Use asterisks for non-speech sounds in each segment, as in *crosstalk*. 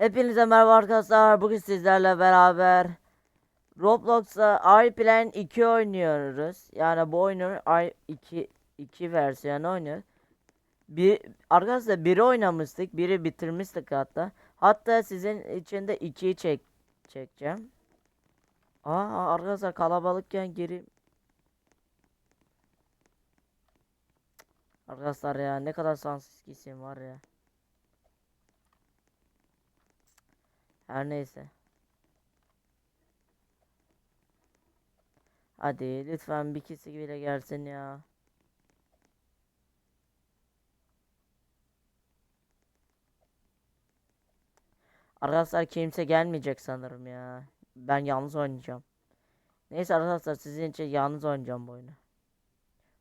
Hepinize merhaba arkadaşlar. Bugün sizlerle beraber Roblox'ta iPlan 2 oynuyoruz. Yani bu oyunun i2 2 versiyonu oynuyor. Bir arkadaşlar biri oynamıştık, biri bitirmiştik hatta. Hatta sizin için de 2'yi çek çekeceğim. Aa arkadaşlar kalabalıkken geri Arkadaşlar ya ne kadar sansız isim var ya. Her neyse. Hadi lütfen bir kişi bile gelsin ya. Arkadaşlar kimse gelmeyecek sanırım ya. Ben yalnız oynayacağım. Neyse arkadaşlar sizin için yalnız oynayacağım bu oyunu.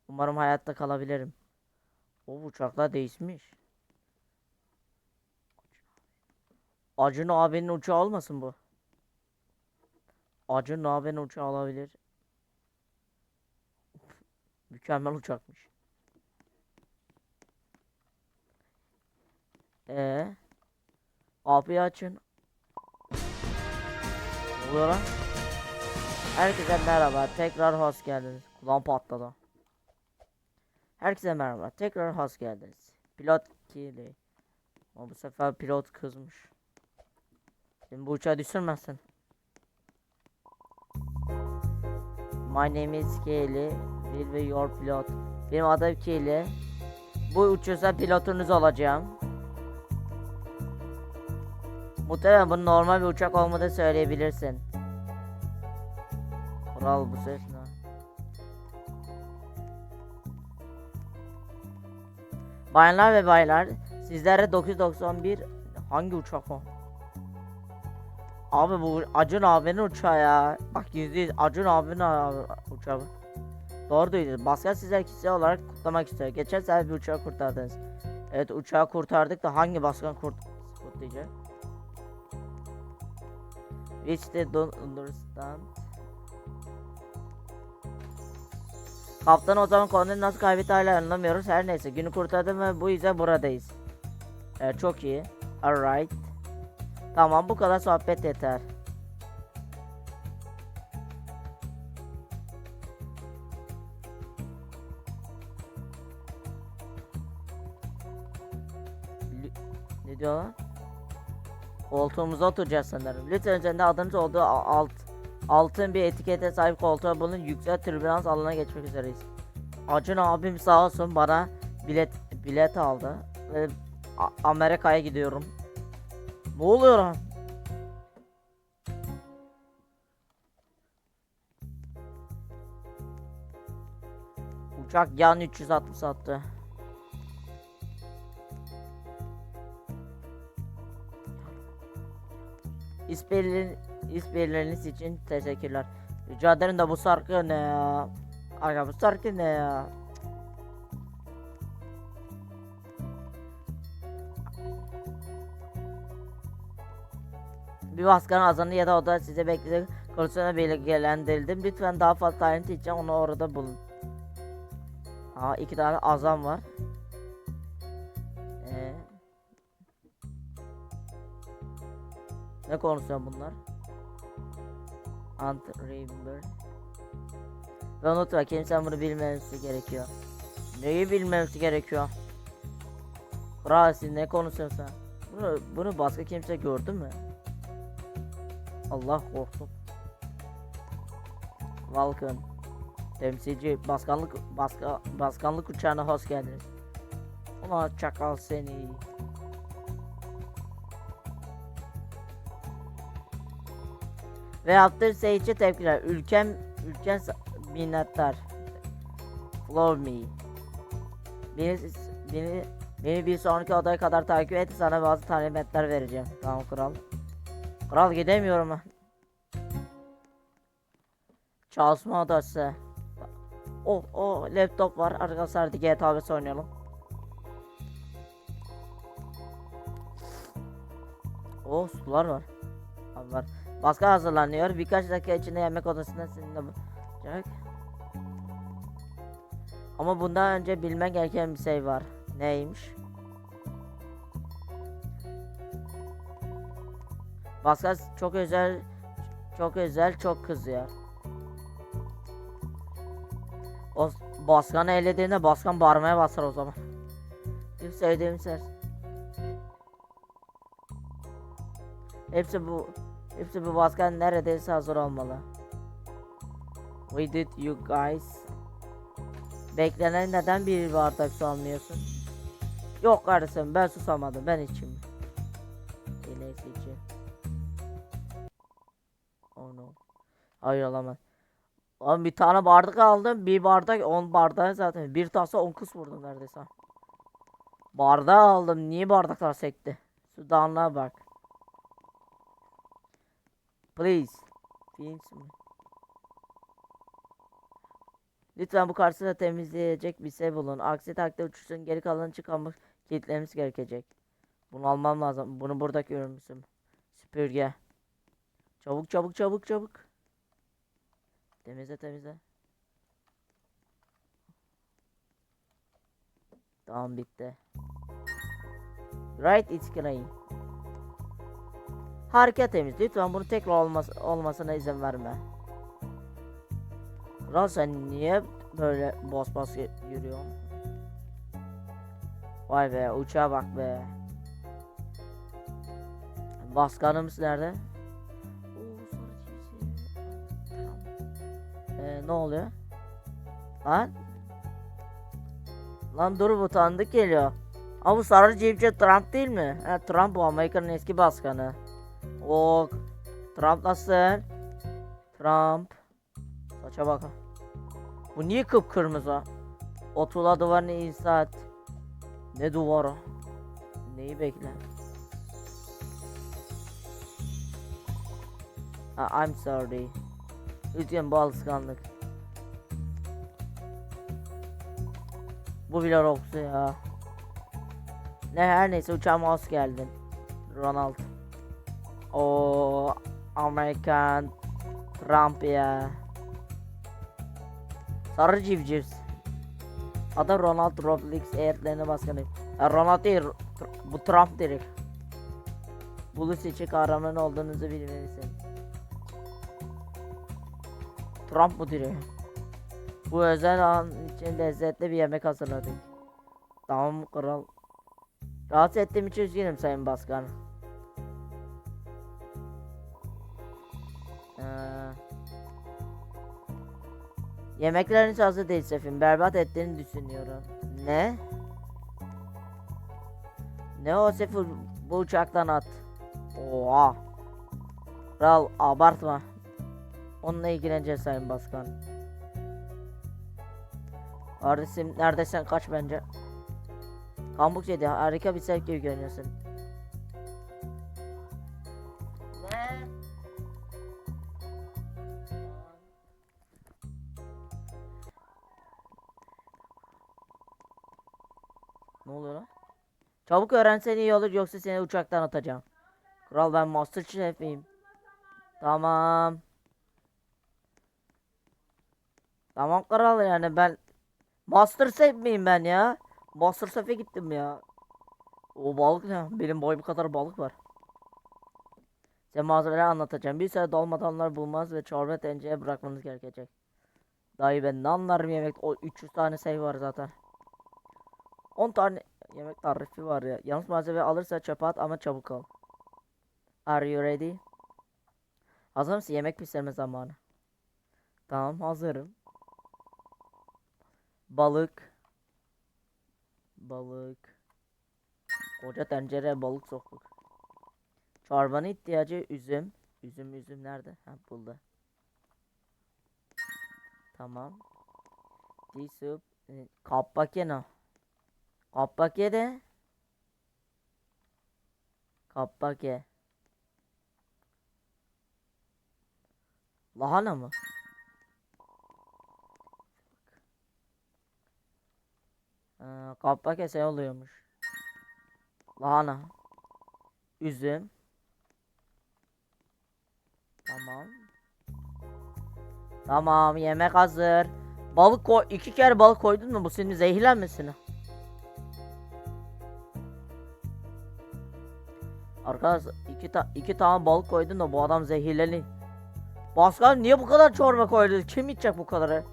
Umarım hayatta kalabilirim. O uçaklar değişmiş. Acun abinin uçağı olmasın bu? Acun abinin uçağı olabilir. Mükemmel uçakmış. Ee, kapıyı açın. Ne lan? Herkese merhaba. Tekrar hoş geldiniz. Kulağım patladı. Herkese merhaba. Tekrar hoş geldiniz. Pilot Kili. Ama bu sefer pilot kızmış. Şimdi bu uçağı düşürmezsin. My name is Kelly. Will be your pilot. Benim adım Kelly. Bu uçuşta pilotunuz olacağım. Muhtemelen bunun normal bir uçak olmadığını söyleyebilirsin. Kral bu ses ne? Bayanlar ve baylar, sizlere 991 hangi uçak o? Abi bu Acun abinin uçağı ya. Bak yüzde Acun abinin uçağı. Doğru duydunuz. Başka sizler kişisel olarak kutlamak istiyor. Geçen sefer bir uçağı kurtardınız. Evet uçağı kurtardık da hangi başkan kurt kurtlayacak? Which they don't understand. Kaptan o zaman konuyu nasıl kaybetti hala anlamıyoruz. Her neyse günü kurtardım ve bu yüzden buradayız. Evet çok iyi. Alright. Tamam bu kadar sohbet yeter. Ne diyor lan? Koltuğumuza oturacağız sanırım. Lütfen üzerinde adınız olduğu alt altın bir etikete sahip koltuğa bulun. Yüksek türbülans alanına geçmek üzereyiz. Acun abim sağ olsun bana bilet bilet aldı. Amerika'ya gidiyorum. Ne oluyor lan? Uçak yan 360 attı. İşbirliğiniz için teşekkürler. Rica ederim de bu şarkı ne ya? Aga bu şarkı ne ya? Bir başkan azanı ya da o da size beklediği konusuna bilgilendirildim. Lütfen daha fazla ayrıntı için onu orada bulun. Aa iki tane azam var. Ee, ne konuşuyor bunlar? Ant Remember. Ve unutma kimsenin bunu bilmemesi gerekiyor. Neyi bilmemesi gerekiyor? Siz ne konuşuyorsun sen? Bunu, bunu başka kimse gördü mü? Allah korktum. Vulcan. Temsilci başkanlık baska, başkanlık uçağına hoş geldiniz. Ulan çakal seni. Ve yaptığı şey için tepkiler. Ülkem, ülken sa- minnettar. Follow me. Beni, beni, beni bir sonraki odaya kadar takip et. Sana bazı talimatlar vereceğim. Tamam kral. Kral gidemiyorum ben. Çalışma odası. Oh oh laptop var. Arkadaşlar hadi GTA 5 oynayalım. Oh sular var. Abi var. Başka hazırlanıyor. Birkaç dakika içinde yemek odasında sizinle bulacak. Ama bundan önce bilmen gereken bir şey var. Neymiş? Pascal çok özel çok özel çok kızıyor. O Baskan'ı elediğinde Baskan bağırmaya basar o zaman. Bir sevdiğim ses. Hepsi bu hepsi bu Baskan neredeyse hazır olmalı. We did you guys. Beklenen neden bir bardak su almıyorsun? Yok kardeşim ben susamadım ben içeyim. Hayır olamaz. Oğlum bir tane bardak aldım. Bir bardak 10 bardağı zaten. Bir tasa 10 kız vurdum neredeyse. Bardağı aldım. Niye bardaklar sekti? Şu damla bak. Please. Fins mi? Lütfen bu karşısında temizleyecek bir şey bulun. Aksi takdirde uçuşun geri kalanı çıkarmak kilitlememiz gerekecek. Bunu almam lazım. Bunu burada görmüşüm. Süpürge. Çabuk çabuk çabuk çabuk. Temizle temizle. Tamam bitti. Right it's clean. Harika temiz. Lütfen bunu tekrar olmas olmasına izin verme. Kral sen niye böyle bas bas yürüyorsun? Vay be uçağa bak be. Baskanımız nerede? Ne oluyor? Lan? Lan dur bu tanıdık geliyor. Ama bu sarı cipçe Trump değil mi? Ha, Trump bu Amerika'nın eski başkanı. O Trump nasıl? Trump. Saça bak. Bu niye kıpkırmızı? O tuğla duvarını inşaat. Ne duvarı? Neyi bekle? I'm sorry. Lütfen bu alışkanlık. Bu bile Roxy ya. Ne her neyse uçağıma hoş geldin. Ronald. O Amerikan Trump ya. Sarı civciv. Adı Ronald Roblox eyaletlerine başkanı. Ya Ronald değil, bu Trump direkt. Bulus için kahraman olduğunuzu bilmelisin. Trump bu direkt. Bu özel an için lezzetli bir yemek hazırladık. Tamam kral. Rahatsız ettiğim için üzgünüm sayın başkan. Ee, yemeklerin hiç hazır değil şefim. Berbat ettiğini düşünüyorum. Ne? Ne o şefi bu uçaktan at. Oha. Kral abartma. Onunla ilgileneceğiz sayın başkan. Kardeşim neredesin kaç bence. Kambuk yedi harika bir sevk gibi görünüyorsun. Ne? Ne oluyor lan? Çabuk öğrensen iyi olur yoksa seni uçaktan atacağım. Kral ben Master Chief'im. Tamam. Tamam kral yani ben Master Chef miyim ben ya? Master Chef'e gittim ya. O balık ne? Benim boyum kadar balık var. Size malzemeleri anlatacağım. Bir süre dolmadan onları bulmaz ve çorba tencereye bırakmanız gerekecek. Dayı ben ne anlarım yemek? O 300 tane şey var zaten. 10 tane yemek tarifi var ya. Yanlış malzeme alırsa çöpe at ama çabuk ol. Are you ready? Hazır mısın? Yemek pişirme zamanı. Tamam hazırım. Balık. Balık. Koca tencereye balık soktuk. Çorbanın ihtiyacı üzüm. Üzüm üzüm nerede? Ha buldu. Tamam. Tea soup. e, Kappakena. Kappake de. Kappake. Lahana mı? Ee, kappake şey oluyormuş. Lahana. Üzüm. Tamam. Tamam yemek hazır. Balık koy iki kere balık koydun mu bu senin zehirlenmesin. Arkadaşlar iki, ta iki tane balık koydum da bu adam zehirleni. Başkan niye bu kadar çorba koydu? Kim içecek bu kadarı?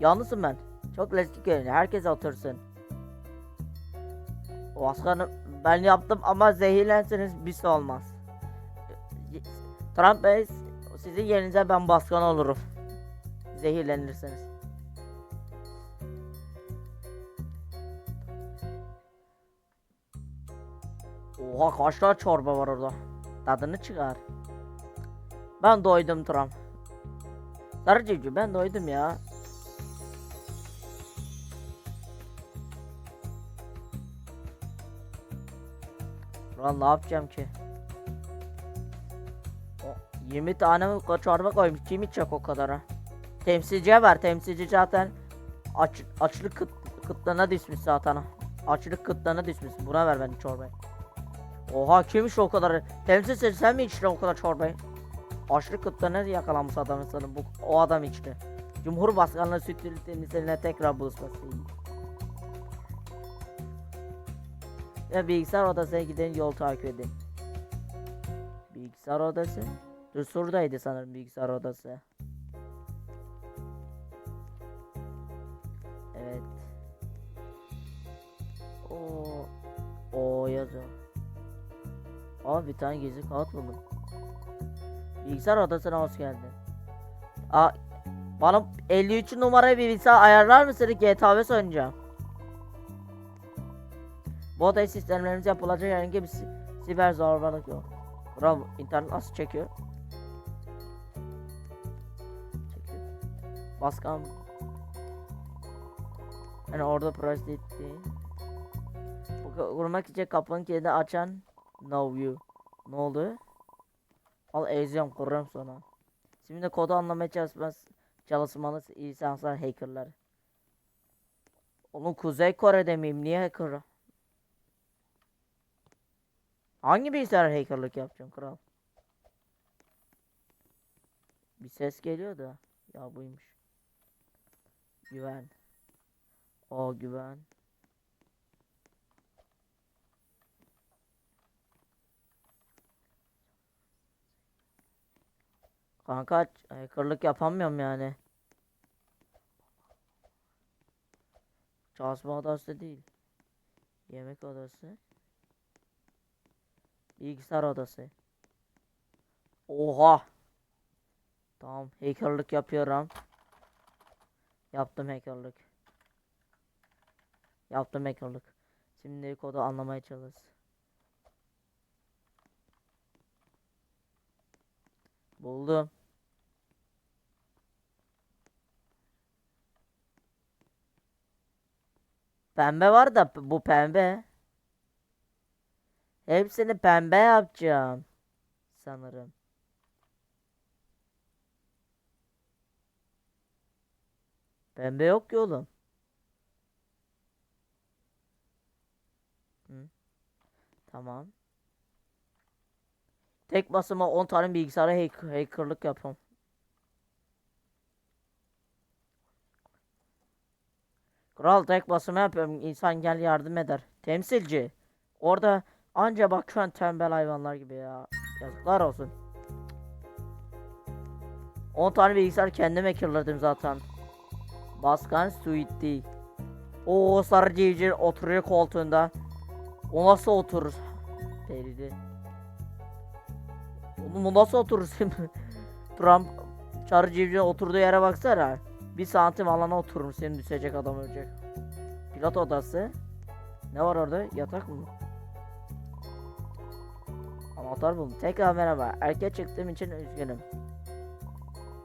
Yalnızım ben. Çok lezzetli görünüyor. Herkes otursun. Başkanım ben yaptım ama zehirlenseniz bir şey olmaz. Trump Bey sizin yerinize ben başkan olurum. Zehirlenirseniz. Oha kaç tane çorba var orada. Tadını çıkar. Ben doydum Trump. Sarı civciv ben doydum ya. Lan ne yapacağım ki? O 20 tane mi çorba koymuş. Kim içecek o kadara? Temsilciye ver. Temsilci zaten aç, açlık kıt, kıtlığına düşmüş zaten. Açlık kıtlığına düşmüş. Buna ver benim çorbayı. Oha kimmiş o kadar? Temsilci sen mi içtin o kadar çorbayı? Açlık kıtlığına yakalanmış adamın sanırım. Bu, o adam içti. Cumhurbaşkanlığı süt temizliğine tekrar buluşması Ve bilgisayar odasına giden yol takip edin. Bilgisayar odası. Dur şuradaydı sanırım bilgisayar odası. Evet. O o yazıyor. Aa bir tane gizli kağıt buldum. Bilgisayar odasına hoş geldin. Aa bana 53 numara bir bilgisayar ayarlar mısın? GTA 5 oynayacağım. Bu odayı sistemlerimiz yapılacak herhangi bir si- siber zorbalık yok. Bravo. internet nasıl çekiyor? Çekiyor. Başkan. Yani orada etti. Bu kurmak için kapının kilidi açan no you. Ne oldu? Al eziyorum kuruyorum sonra. Şimdi kodu anlamaya çalışmaz. Çalışmalı insanlar hackerlar. Onun Kuzey Kore'de miyim? Niye hacker? Hangi bilgisayar hackerlık yapacağım kral? Bir ses geliyor da. Ya buymuş. Güven. O güven. Kanka hackerlık yapamıyorum yani. Çalışma odası değil. Yemek odası. Bilgisayar odası. Oha. Tamam hackerlık yapıyorum. Yaptım hackerlık. Yaptım hackerlık. Şimdi kodu anlamaya çalış. Buldum. Pembe var da bu pembe. Hepsini pembe yapacağım. Sanırım. Pembe yok ki oğlum. Hı. Tamam. Tek basıma 10 tane bilgisayara hack hackerlık yapıyorum. Kral tek basıma yapıyorum. İnsan gel yardım eder. Temsilci. Orada anca bak şu an tembel hayvanlar gibi ya. Yazıklar olsun. 10 tane bilgisayar kendim hackerladım zaten. Baskan Suite. O sarı civciv oturuyor koltuğunda. O nasıl oturur? Peride. Oğlum o nasıl oturur şimdi? *laughs* Trump sarı civciv oturduğu yere baksana. Bir santim alana oturur senin düşecek adam ölecek. Pilot odası. Ne var orada? Yatak mı? Anahtar buldum. Tekrar merhaba. Erken çıktığım için üzgünüm.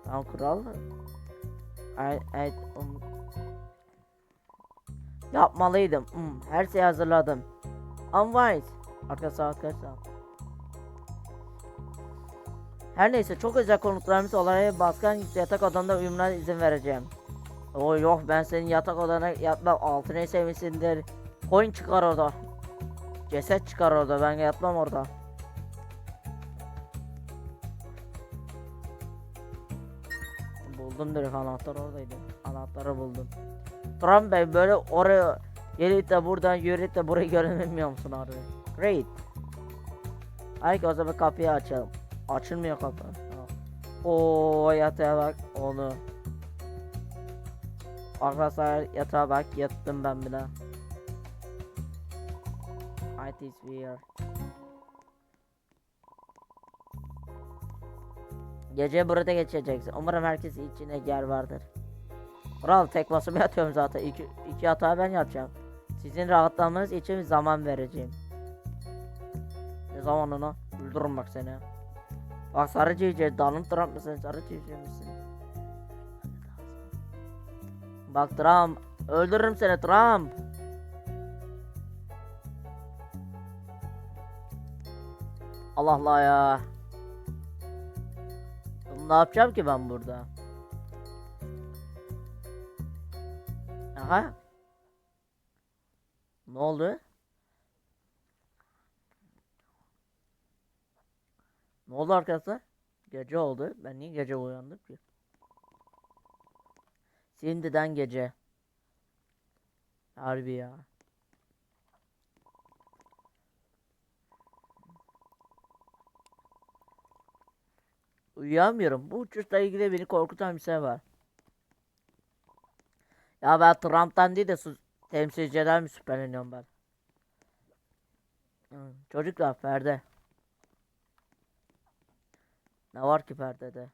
Tamam kral. Evet, evet. um, Yapmalıydım. Hmm, her şeyi hazırladım. Unwise. Arka saat kaç saat? Her neyse çok özel konuklarımız olarak baskan yatak odamda uyumuna izin vereceğim. O yok ben senin yatak odana yatmam altına sevmişsindir. Coin çıkar orada. Ceset çıkar orada ben yatmam orada. Buldum direkt anahtar oradaydı. Anahtarı buldum. Trump Bey böyle oraya gelip de buradan yürüyüp de burayı göremiyor musun abi? Great. Hayır ki o zaman kapıyı açalım. Açılmıyor kapı. Oo yatağa bak onu. Arkadaşlar yatağa bak yattım ben bile. It is weird. Gece burada geçeceksin. Umarım herkes içine yer vardır. Kral tek başıma yatıyorum zaten. İki, iki yatağı ben yapacağım. Sizin rahatlamanız için zaman vereceğim. Ne zamanına? Öldürürüm bak seni. Bak sarı civciv Donald Trump mısın? Sarı civciv misin? Bak Trump. Öldürürüm seni Trump. Allah Allah ya. Ne yapacağım ki ben burada? Aha. Ne oldu? Ne oldu arkadaşlar? Gece oldu. Ben niye gece uyandım ki? Şimdiden gece. Harbi ya. Uyuyamıyorum. Bu uçuşla ilgili beni korkutan bir şey var. Ya ben Trump'tan değil de sus temsilciden mi şüpheleniyorum ben? Çocuklar perde. Ne var ki perdede?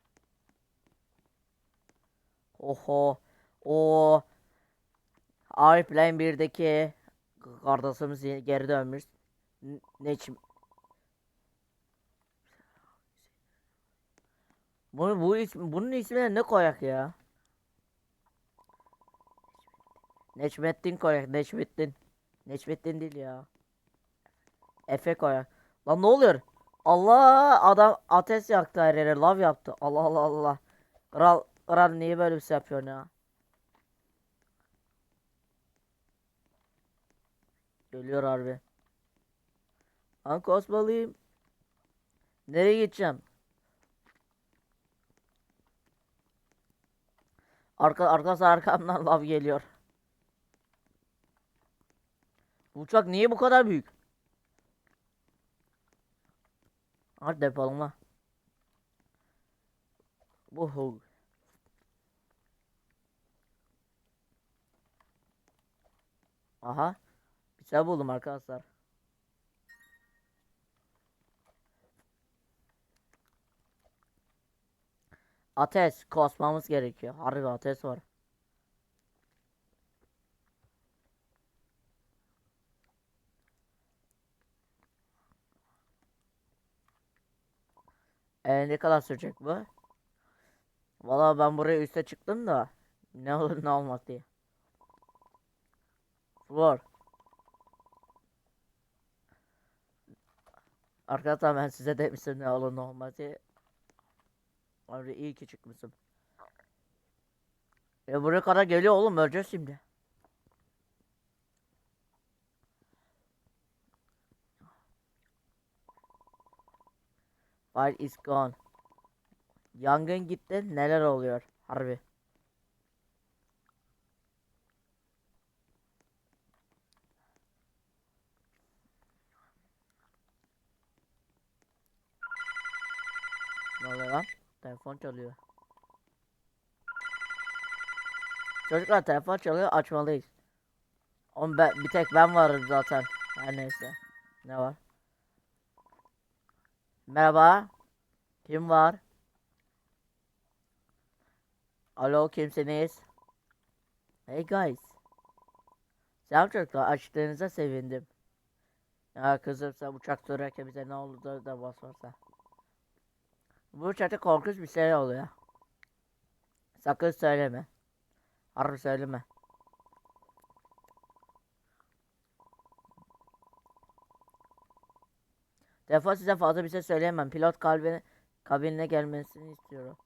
Oho. O Airplane 1'deki kardeşimiz geri dönmüş. N- Ne Bunu bu ismi, bunun ismine ne koyak ya? Necmettin koyak. Necmettin. Necmettin değil ya. Efe koyak. Lan ne oluyor? Allah adam ateş yaktı her yere. Lav yaptı. Allah Allah Allah. Kral, kral niye böyle bir şey yapıyorsun ya? Geliyor harbi. Ben kosmalıyım. Nereye gideceğim? Arka arkası arkamdan *laughs* lav geliyor. Bu uçak niye bu kadar büyük? Hadi depolama. Vuhu. Aha. Bir şey buldum arkadaşlar. Ateş kosmamız gerekiyor. Harbi ateş var. Ee, ne kadar sürecek bu? Valla ben buraya üste çıktım da ne olur ne olmaz diye. Floor. Arkadaşlar ben size demiştim ne olur ne olmaz diye. Abi iyi ki çıkmışım. E buraya kadar geliyor oğlum öleceğiz şimdi. Fire is gone. Yangın gitti neler oluyor harbi. Ne oluyor lan? Telefon çalıyor. Çocuklar telefon çalıyor açmalıyız. Oğlum ben, bir tek ben varım zaten. Her neyse. Ne var? Merhaba. Kim var? Alo kimsiniz? Hey guys. Selam çocuklar açtığınıza sevindim. Ya kızım sen uçak durarken bize ne oldu da, da basarsa. Bu uçakta korkunç bir şey oluyor. Sakın söyleme. Harbi söyleme. Defol size fazla bir şey söyleyemem. Pilot kalbine, kabinine gelmesini istiyorum.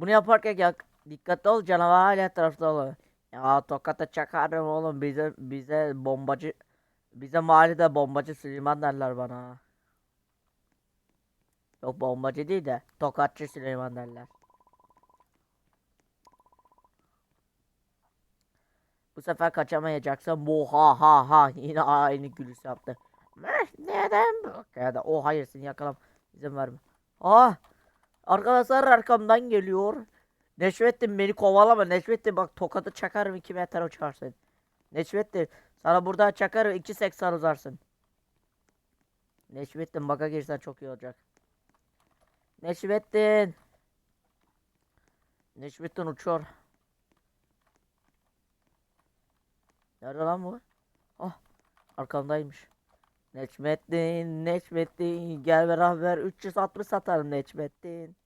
Bunu yaparken ya, dikkatli ol canavar hala tarafta oluyor. Ya tokata çakarım oğlum bize bize bombacı bize mahallede bombacı Süleyman derler bana. Yok bombacı değil de tokatçı Süleyman derler. Bu sefer kaçamayacaksın. Bu ha ha ha yine aynı gülüş yaptı. Neden bu? Ya da o hayır seni yakalam. İzin verme. Ah! Arkadaşlar arkamdan geliyor. Neşvettin beni kovalama. Neşvettin bak tokadı çakarım 2 metre uçarsın. Neşvettin sana burada çakarım 2.80 uzarsın. Neşvettin baka girsen çok iyi olacak. Neşvettin. Neşvettin uçuyor. Nerede lan bu? Ah arkamdaymış. Neçmettin, Neçmettin gel beraber 360 satarım Neçmettin.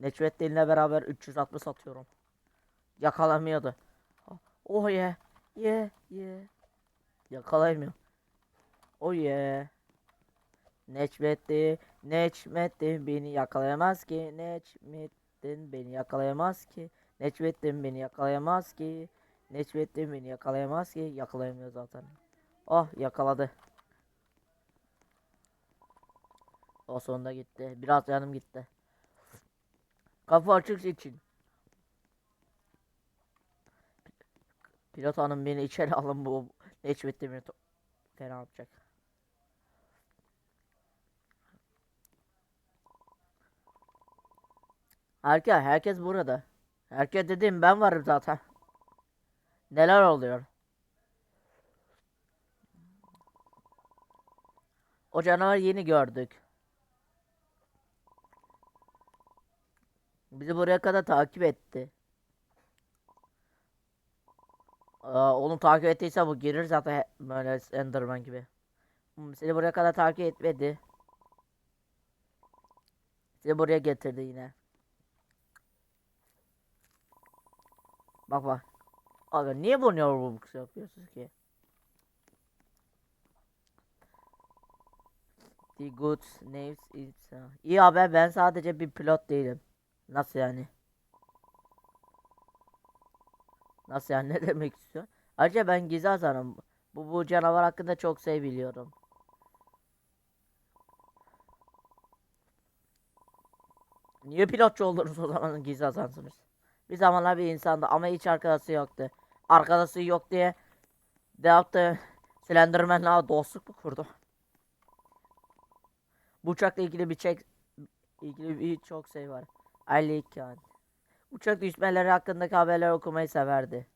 Neçmettin'le beraber 360 satıyorum. Yakalamıyordu. Oh ye, ye, ye. Yakalayamıyor. Oh ye. Neçmettin, Neçmettin beni yakalayamaz ki. Neçmettin beni yakalayamaz ki. Neçmettin beni yakalayamaz ki. Neçmettin beni yakalayamaz ki. Yakalayamıyor zaten. Oh yakaladı. O sonunda gitti. Biraz yanım gitti. Kapı açık için. Pilot hanım beni içeri *laughs* alın bu Neçmettin beni to- fena yapacak. Herkes, herkes burada. Herkes dediğim ben varım zaten. Neler oluyor? O canavar yeni gördük. Bizi buraya kadar takip etti. Aa, onu takip ettiyse bu girir zaten böyle Enderman gibi. Hmm, seni buraya kadar takip etmedi. Seni buraya getirdi yine. Bak bak. Abi niye bunu Roblox yapıyorsunuz ki? The good news is İyi haber ben sadece bir pilot değilim. Nasıl yani? Nasıl yani *laughs* ne demek istiyor? Ayrıca ben gizli ajanım. Bu bu canavar hakkında çok şey biliyorum. Niye pilotçu oldunuz o zaman gizli ajansınız? Bir zamanlar bir insandı ama hiç arkadaşı yoktu. Arkadaşı yok diye de yaptı. Slenderman'la dostluk mu kurdu? Bu uçakla ilgili bir çek ilgili bir çok şey var. Ali Khan. Uçak düşmeleri hakkındaki haberler okumayı severdi.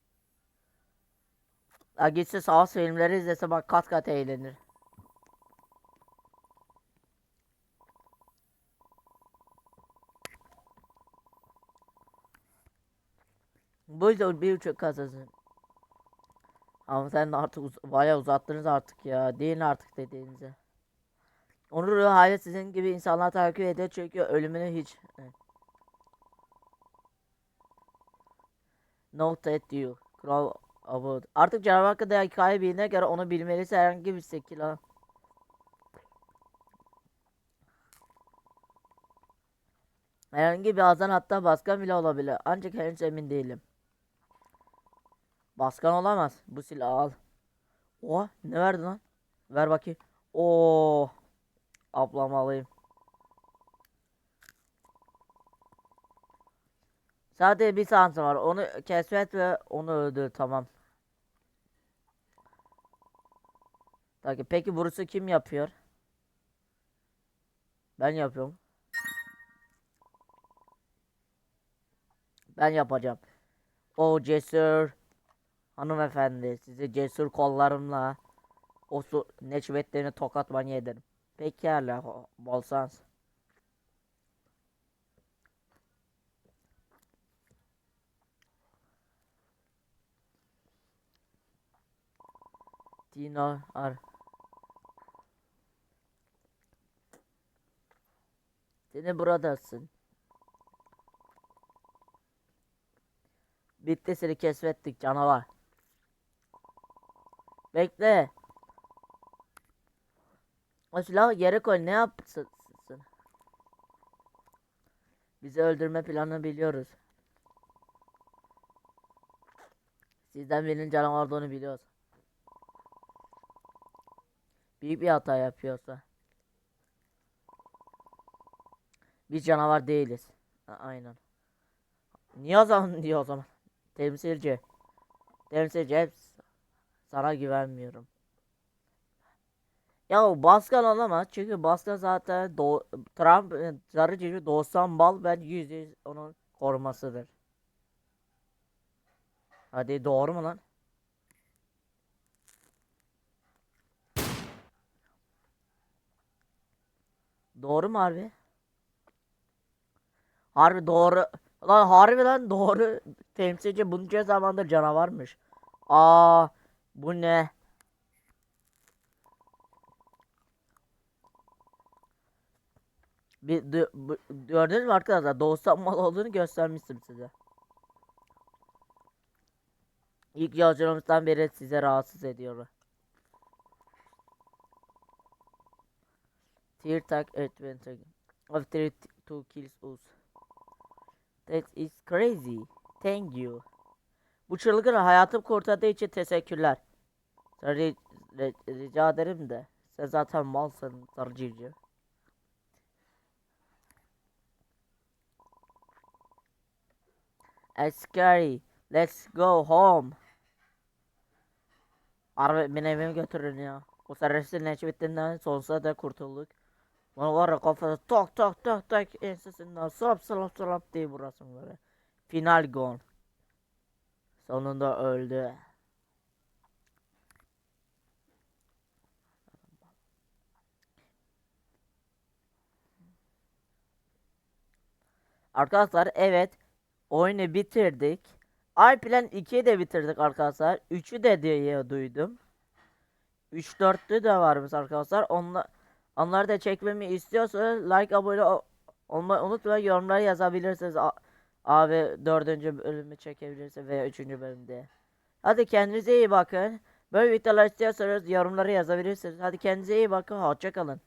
Ha gitse sağ filmleri izlese bak kat kat eğlenir. Bu yüzden bir uçak kazası. Ama sen artık uz bayağı uzattınız artık ya. Deyin artık dediğinize. Onun ruhu sizin gibi insanlar takip ediyor çünkü ölümünü hiç... Evet. Note that you. Kral about. Artık canavar hakkında hikaye bildiğine göre onu bilmelisin herhangi bir şekilde. Herhangi bir azan hatta baskan bile olabilir. Ancak henüz emin değilim. Baskan olamaz. Bu silahı al. Oha ne verdi lan? Ver bakayım. Oo. Ablam alayım. Sadece bir şansım var. Onu keşfet ve onu öldür. Tamam. Peki, peki burası kim yapıyor? Ben yapıyorum. Ben yapacağım. O cesur hanımefendi sizi cesur kollarımla o su neşvetlerini tokat banyo ederim. Pekala bol şans. Dino ar. Seni buradasın. Bitti seni keşfettik canavar. Bekle. O silahı yere koy ne yapsın? Bizi öldürme planını biliyoruz. Sizden birinin canavar olduğunu biliyoruz. Büyük bir hata yapıyorsa. Biz canavar değiliz. A- aynen. Niye o zaman *laughs* diyor o zaman. Temsilci. Temsilci hep sana güvenmiyorum. Ya Baskan olamaz çünkü Baskan zaten doğ Trump sarı civciv doğsan bal ben yüzde yüz onun korumasıdır. Hadi doğru mu lan? Doğru mu harbi? Harbi doğru. Lan harbi lan doğru. Temsilci bunca zamandır canavarmış. Aa bu ne? Bir gördünüz mü arkadaşlar? Doğustan mal olduğunu göstermiştim size. İlk yolculuğumuzdan beri size rahatsız ediyor. Tear Tag Adventure After two kills us. That is crazy. Thank you. Bu çılgın hayatım kurtardığı için teşekkürler. Ri- ri- rica ederim de. Sen zaten malsın sarı civciv. It's scary. Let's go home. Harbi beni evime götürün ya. O servislerin işi bittiğinden sonsuza da kurtulduk. Bana var ya kafada tak tak tak tak ensesinden slap slap slap diye vurasın böyle. Final gone. Sonunda öldü. Arkadaşlar evet oyunu bitirdik. iPlan 2'yi de bitirdik arkadaşlar. 3'ü de diye duydum. 3 4'lü de varmış arkadaşlar. Onlar onları da çekmemi istiyorsanız like abone ol- olmayı unutmayın. Yorumlara yazabilirsiniz. A- abi 4. bölümü çekebilirse veya 3. bölümde. Hadi kendinize iyi bakın. Böyle videolar istiyorsanız yorumlara yazabilirsiniz. Hadi kendinize iyi bakın. Hoşça kalın.